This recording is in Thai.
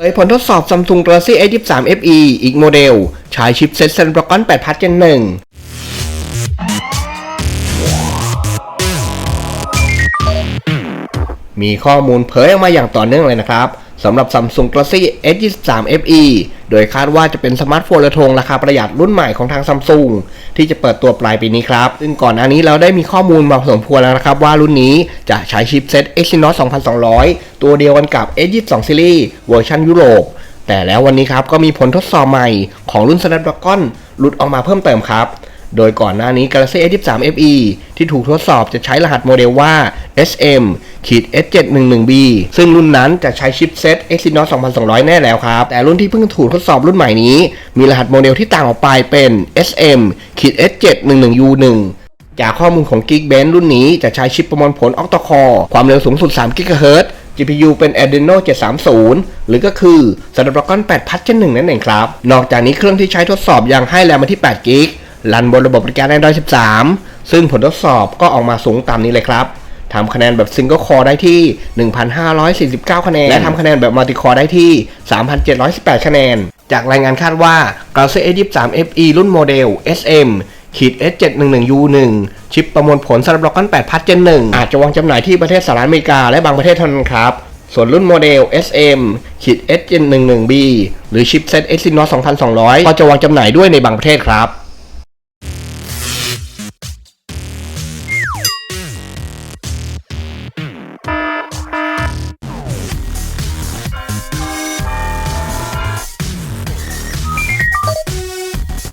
เผยผลทดสอบ Samsung Galaxy S23 FE อีกโมเดล ใช้ชิปเซ็ต Snapdragon 8 Plus Gen 1มีข้อมูลเผยออกมาอย่างต่อเนื่องเลยนะครับ สำหรับ Samsung Galaxy S23 FE โดยคาดว่าจะเป็นสมาร์ทโฟนระทงราคาประหยัดรุ่นใหม่ของทาง Samsung ที่จะเปิดตัวปลายปีนี้ครับ ซึ่งก่อนหน้านี้เราได้มีข้อมูลมาพอสมควรแล้วนะครับ ว่ารุ่นนี้จะใช้ชิปเซ็ต Exynos 2200 ตัวเดียวกันกับ S22 Series เวอร์ชันยุโรป แต่แล้ววันนี้ครับก็มีผลทดสอบใหม่ของรุ่น Snapdragon หลุดออกมาเพิ่มเติมครับ โดยก่อนหน้านี้ Galaxy S23 FE ที่ถูกทดสอบจะใช้รหัสโมเดลว่า SM S711B ซึ่งรุ่นนั้นจะใช้ชิปเซ็ต Exynos 2200 แน่แล้วครับ แต่รุ่นที่เพิ่งถูกทดสอบรุ่นใหม่นี้ มีรหัสโมเดลที่ต่างออกไปเป็น SM S711U1 จากข้อมูลของ Geekbench รุ่นนี้จะใช้ชิปประมวลผล Octa-core ความเร็วสูงสุด 3 GHz GPU เป็น Adreno 730 หรือก็คือ Snapdragon 8 Plus Gen 1นั่นเองครับ นอกจากนี้เครื่องที่ใช้ทดสอบยังให้แรมมาที่8 g b รันบนระบบบริการ Android 13 ซึ่งผลทดสอบก็ออกมาสูงตามนี้เลยครับทำคะแนนแบบ Single Core ได้ที่ 1,549 คะแนน และทำคะแนนแบบ Multi Core ได้ที่ 3,718 คะแนน จากรายงานคาดว่า Galaxy S23 FE รุ่นโมเดล SM ขีด S711U1 ชิปประมวลผล Snapdragon 8 Plus Gen 1 อาจจะวางจำหน่ายที่ประเทศสหรัฐอเมริกาและบางประเทศเท่านั้นครับ ส่วนรุ่นโมเดล SM ขีด S711B หรือชิปเซ็ต Exynos 2200 ก็จะวางจำหน่ายด้วยในบางประเทศครับ